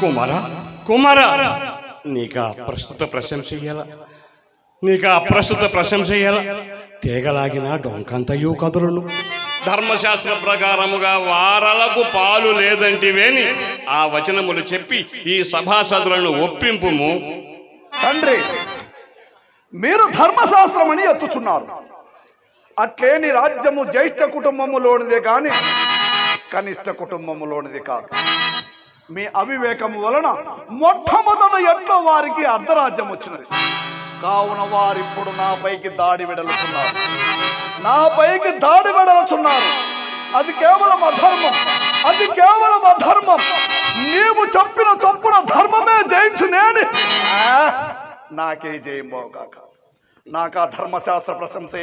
కుమార? కుమార! నీకు ఆ ప్రస్తుత ప్రశంస ఇయ్యాల. నీకు ఆ ప్రస్తుత ప్రశంస ఇయ్యాల. తీగలాగిన డొంకంతయు కదురును ధర్మశాస్త్ర ప్రకారముగా వారలకు పాలు లేదంటివేని ఆ వచనములు చెప్పి ఈ సభాసదులను ఒప్పింపుము. తండ్రి మీరు ధర్మశాస్త్రమని ఎత్తుచున్నారు. అట్లేని రాజ్యము జ్యేష్ఠ కుటుంబములోనిదే కాని కనిష్ట కుటుంబములోనిది కాదు. మీ అవివేకం వలన మొట్టమొదట ఎట్లా వారికి అర్ధరాజ్యం వచ్చినది. కావున వారిప్పుడు నా పైకి దాడి వెడలుచున్నారు. నా పైకి దాడి వెడలుచున్నారు. అది కేవలం అధర్మం. అది కేవలం అధర్మం. నీవు చెప్పిన చొప్పున ధర్మమే జయించు నేను. నాకే జయం బావుగాక నాకు ఆ ధర్మశాస్త్ర ప్రశంస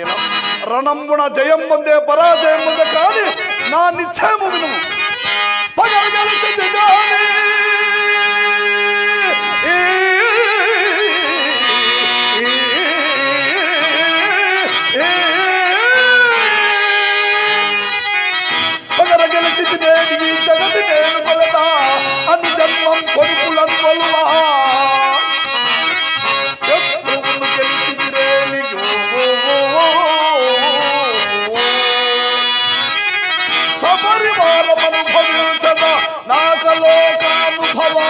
రణంబున జయం పొందే పరాజయం ముందే కానీ నా నిశ్చయం కొడుకులను కొలువా. శత్రువును గెలిచితిరేని సపరివారమనుభవించద నాకలోకానుభవము